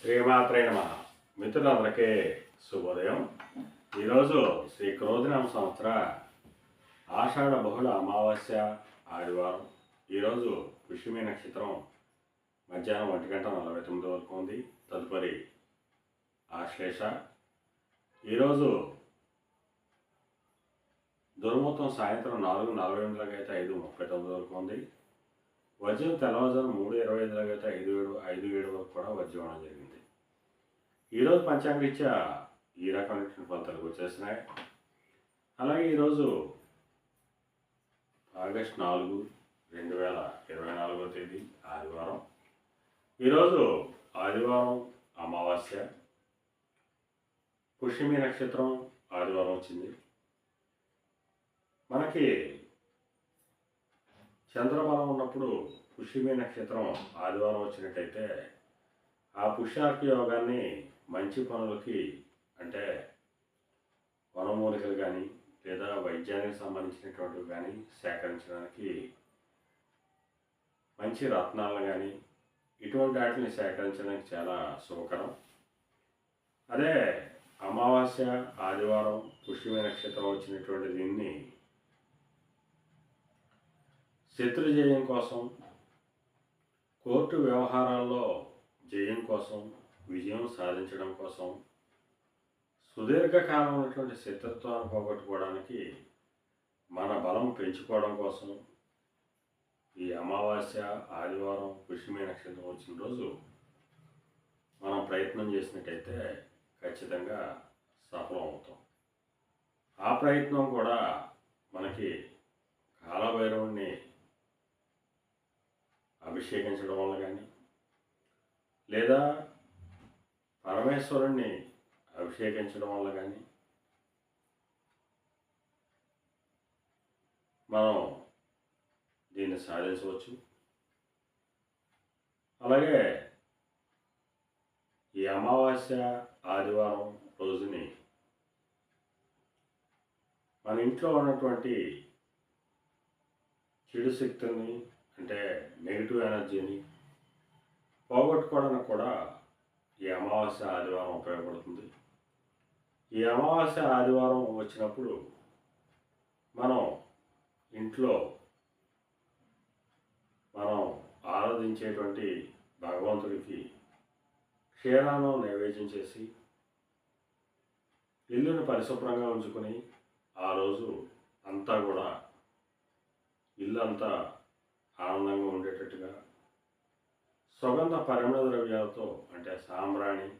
శ్రీమాత్రే నమ. మిత్రులందరికీ శుభోదయం. ఈరోజు శ్రీ క్రోధినామ సంవత్సర ఆషాఢ బహుళ అమావాస్య ఆదివారం. ఈరోజు పుష్యమి నక్షత్రం మధ్యాహ్నం ఒంటి గంట నలభై తొమ్మిది వరకు ఉంది. తదుపరి ఆశ్లేష. ఈరోజు దుర్మూర్తం సాయంత్రం నాలుగు నలభై ఎనిమిదిలకు అయితే ఐదు ముప్పై తొమ్మిది వరకు ఉంది. వజ్రం తెల్లవారుజాము మూడు ఇరవై ఐదు అయితే ఐదు ఏడు ఐదు ఏడు వరకు కూడా వజ్రం అవడం జరిగింది. ఈరోజు పంచాంగరీత్యా ఈ రకమైన ఫలితాలు వచ్చేసినాయి అలాగే ఈరోజు ఆగస్ట్ నాలుగు రెండు వేల ఇరవై నాలుగో తేదీ ఆదివారం. ఈరోజు ఆదివారం అమావాస్య. పుష్యమి నక్షత్రం ఆదివారం వచ్చింది. మనకి చంద్రబలం ఉన్నప్పుడు పుష్యమి నక్షత్రం ఆదివారం వచ్చినట్టయితే ఆ పుష్యార్క యోగాన్ని మంచి పనులకి అంటే వనమూలికలు కానీ లేదా వైద్యానికి సంబంధించినటువంటివి కానీ సేకరించడానికి మంచి రత్నాలను కానీ ఇటువంటి వాటిని సేకరించడానికి చాలా శుభకరం. అదే అమావాస్య ఆదివారం పుష్యమి నక్షత్రం వచ్చినటువంటి దీన్ని శత్రు జయం కోసం కోర్టు వ్యవహారాల్లో జయం కోసం విజయం సాధించడం కోసం సుదీర్ఘకాలం ఉన్నటువంటి శత్రుత్వాన్ని పోగొట్టుకోవడానికి మన బలం పెంచుకోవడం కోసం ఈ అమావాస్య ఆదివారం పుష్యమి నక్షత్రం వచ్చిన రోజు మనం ప్రయత్నం చేసినట్టయితే ఖచ్చితంగా సఫలం అవుతాం ఆ ప్రయత్నం కూడా మనకి కాలభైరవ అభిషేకించడం వల్ల కానీ లేదా పరమేశ్వరుణ్ణి అభిషేకించడం వల్ల కానీ మనం దీన్ని సాధించవచ్చు. అలాగే ఈ అమావాస్య ఆదివారం రోజుని మన ఇంట్లో ఉన్నటువంటి చెడు శక్తుల్ని అంటే నెగిటివ్ ఎనర్జీని పోగొట్టుకోవడానికి కూడా ఈ అమావాస్య ఆదివారం ఉపయోగపడుతుంది. ఈ అమావాస్య ఆదివారం వచ్చినప్పుడు మనం ఇంట్లో మనం ఆరాధించేటువంటి భగవంతుడికి క్షీరాన్నం నైవేద్యం చేసి ఇల్లుని పరిశుభ్రంగా ఉంచుకొని ఆ రోజు అంతా కూడా ఇల్లు అంతా ఆనందంగా ఉండేటట్టుగా. సుగంధ పరిమళ ద్రవ్యాలతో అంటే సాంబ్రాణి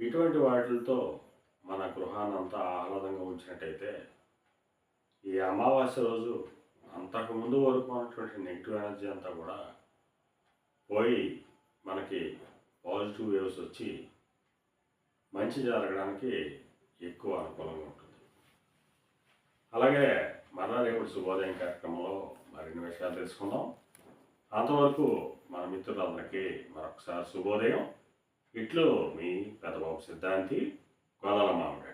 ఇటువంటి వాటితో మన గృహాన్నంతా ఆహ్లాదంగా ఉంచినట్టయితే ఈ అమావాస్య రోజు అంతకు ముందు వరకు ఉన్నటువంటి నెగిటివ్ ఎనర్జీ అంతా కూడా పోయి మనకి పాజిటివ్ వేవ్స్ వచ్చి మంచి జరగడానికి ఎక్కువ అనుకూలంగా ఉంటుంది. అలాగే మరలా రేపటి శుభోదయం కార్యక్రమంలో మరిన్ని విషయాలు తెలుసుకుందాం. అంతవరకు మన మిత్రులందరికీ మరొకసారి శుభోదయం. ఇట్లు మీ పెద్దబాబు సిద్ధాంతి గొల్లల మామిడి